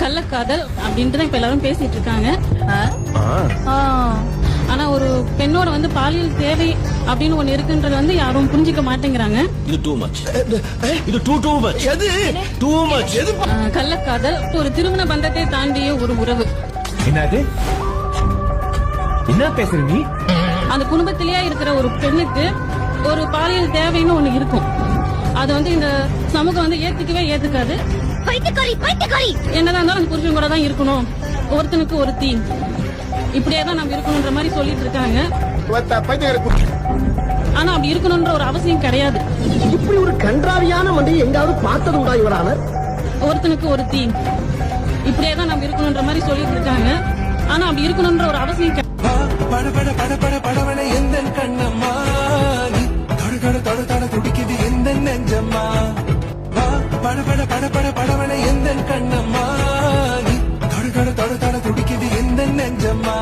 கள்ளக்காதல் அப்படின்ட்டு தான் இப்ப எல்லாரும் பேசிட்டு இருக்காங்க. ஆ, ஆனா ஒரு பெண்ணோட வந்து பாலியல் தேவை அப்படின்னு ஒண்ணு இருக்குன்றது வந்து யாரும் புரிஞ்சுக்க மாட்டேங்கிறாங்க. இது டூ மச் இது டூ டூ மச் எது? டூ மச் எது? கள்ளக்காதல் ஒரு திருமண பந்தத்தை தாண்டிய ஒரு உறவு. என்னது? என்ன பேசுற நீ? அந்த குடும்பத்திலேயே இருக்கிற ஒரு பெண்ணுக்கு ஒரு பாலியல் தேவைன்னு ஒண்ணு இருக்கும். அது வந்து இந்த சமூகம் வந்து ஏத்துக்கவே ஏத்துக்காது. பைத்தியக்காரி பைத்தியக்காரி. என்னதான் இருந்தாலும் அந்த புருஷன் கூட தான் இருக்கணும். ஒருத்தனுக்கு ஒருத்தி. இப்படியே தான் நம்ம இருக்கணும்ன்ற மாதிரி சொல்லிட்டு இருக்காங்க. ஆனா அப்படி இருக்கணும்ன்ற ஒரு அவசியம் கிடையாது. இப்படி ஒரு கன்றாவியான மண்டையை எங்காவது பார்த்தது உண்டா இவரான ஒருத்தனுக்கு ஒருத்தி. இப்படியே தான் நம்ம இருக்கணும்ன்ற மாதிரி சொல்லிட்டு இருக்காங்க. ஆனா அப்படி இருக்கணும்ன்ற ஒரு அவசியம் கிடையாது பட பட பட பட படவன எந்த கண்ணம்மா? நீ தொட தொட தொட தொட துடிக்குது எந்த நெஞ்சம்மா? படபட படபட படவன எந்த கண்ணம்மா? நீ தொட தொட தொட தொட துடிக்குது எந்த நெஞ்சம்மா?